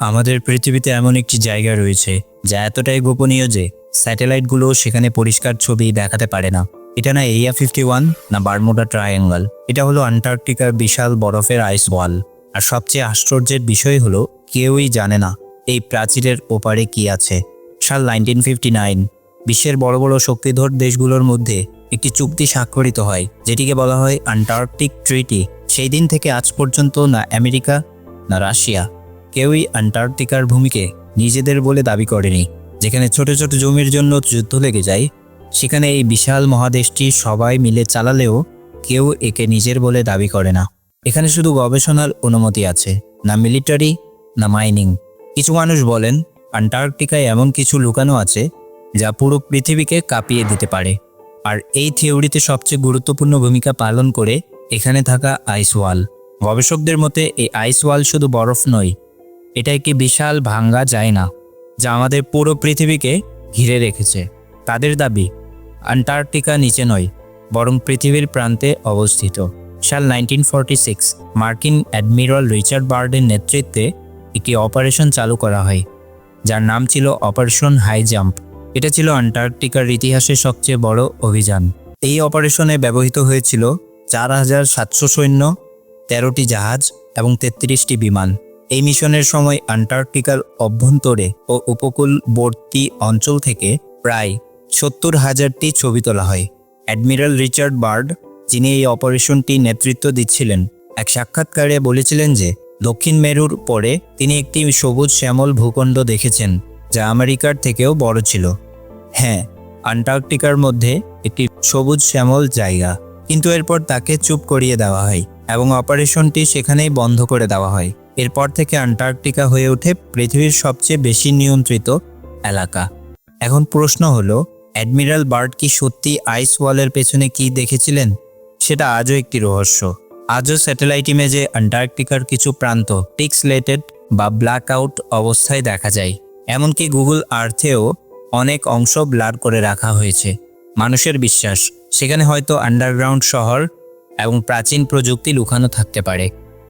আমাদের পৃথিবীতে এমন একটি জায়গা রয়েছে যা এতটাই গোপনীয় যে স্যাটেলাইটগুলো সেখানে পরিষ্কার ছবি দেখাতে পারে না। এটা না এরিয়া ফিফটি ওয়ান না বারমুডা ট্রায়াঙ্গল এটা হলো আন্টার্কটিকার বিশাল বরফের আইস ওয়াল আর সবচেয়ে আশ্চর্যের বিষয় হলো, কেউই জানে না এই প্রাচীরের ওপারে কি আছে। সাল নাইনটিন ফিফটি নাইন বিশ্বের বড় বড় শক্তিধর দেশগুলোর মধ্যে একটি চুক্তি স্বাক্ষরিত হয়, যেটিকে বলা হয় আন্টার্কটিক ট্রিটি। সেই দিন থেকে আজ পর্যন্ত না আমেরিকা, না রাশিয়া। কেউই আন্টার্কটিকার ভূমিকে নিজেদের বলে দাবি করেনি। যেখানে ছোট ছোট জমির জন্য যুদ্ধ লেগে যায়, সেখানে এই বিশাল মহাদেশটি সবাই মিলে চালালেও কেউ একে নিজের বলে দাবি করে না। এখানে শুধু গবেষণার অনুমতি আছে, না মিলিটারি, না মাইনিং। কিছু মানুষ বলেন, আন্টার্কটিকায় এমন কিছু লুকানো আছে, যা পুরো পৃথিবীকে কাঁপিয়ে দিতে পারে। আর এই থিওরিতে সবচেয়ে গুরুত্বপূর্ণ ভূমিকা পালন করে এখানে থাকা আইস ওয়াল গবেষকদের মতে, এই আইস ওয়াল শুধু বরফ নয় এটা একটি বিশাল ভাঙ্গা যায় না যা আমাদের পুরো পৃথিবীকে ঘিরে রেখেছে। তাদের দাবি, আন্টার্কটিকা নিচে নয়, বরং পৃথিবীর প্রান্তে অবস্থিত। সাল নাইনটিন সিক্স, মার্কিন অ্যাডমিরাল রিচার্ড বার্ডের নেতৃত্বে একটি অপারেশন চালু করা হয়, যার নাম ছিল অপারেশন হাই জাম্প। এটা ছিল আন্টার্কটিকার ইতিহাসের সবচেয়ে বড় অভিযান। এই অপারেশনে ব্যবহৃত হয়েছিল চার হাজার সাতশো সৈন্য, তেরোটি জাহাজ এবং তেত্রিশটি বিমান। এই মিশনের সময় আন্টার্কটিকার অভ্যন্তরে ও উপকূলবর্তী অঞ্চল থেকে প্রায় সত্তর হাজারটি ছবি তোলা হয়। অ্যাডমিরাল রিচার্ড বার্ড, যিনি এই অপারেশনটি নেতৃত্ব দিচ্ছিলেন, এক সাক্ষাৎকারে বলেছিলেন যে, দক্ষিণ মেরুর পরে তিনি একটি সবুজ শ্যামল ভূখণ্ড দেখেছেন, যা আমেরিকার থেকেও বড় ছিল। হ্যাঁ আন্টার্কটিকার মধ্যে একটি সবুজ শ্যামল জায়গা, কিন্তু এরপর তাকে চুপ করিয়ে দেওয়া হয় এবং অপারেশনটি সেখানেই বন্ধ করে দেওয়া হয়। এরপর থেকে আন্টার্কটিকা হয়ে ওঠে পৃথিবীর সবচেয়ে বেশি নিয়ন্ত্রিত এলাকা। এখন প্রশ্ন হলো, অ্যাডমিরাল বার্ড কি সত্যি আইস ওয়ালের পেছনে কি দেখেছিলেন? সেটা আজও একটি রহস্য। আজও স্যাটেলাইট ইমেজে আন্টার্কটিকার কিছু প্রান্ত, টিক্সলেটেড বা ব্ল্যাক আউট অবস্থায় দেখা যায়। এমনকি গুগল আর্থেও অনেক অংশ ব্লার করে রাখা হয়েছে। মানুষের বিশ্বাস, সেখানে হয়তো আন্ডারগ্রাউন্ড শহর এবং প্রাচীন প্রযুক্তি লুকানো থাকতে পারে।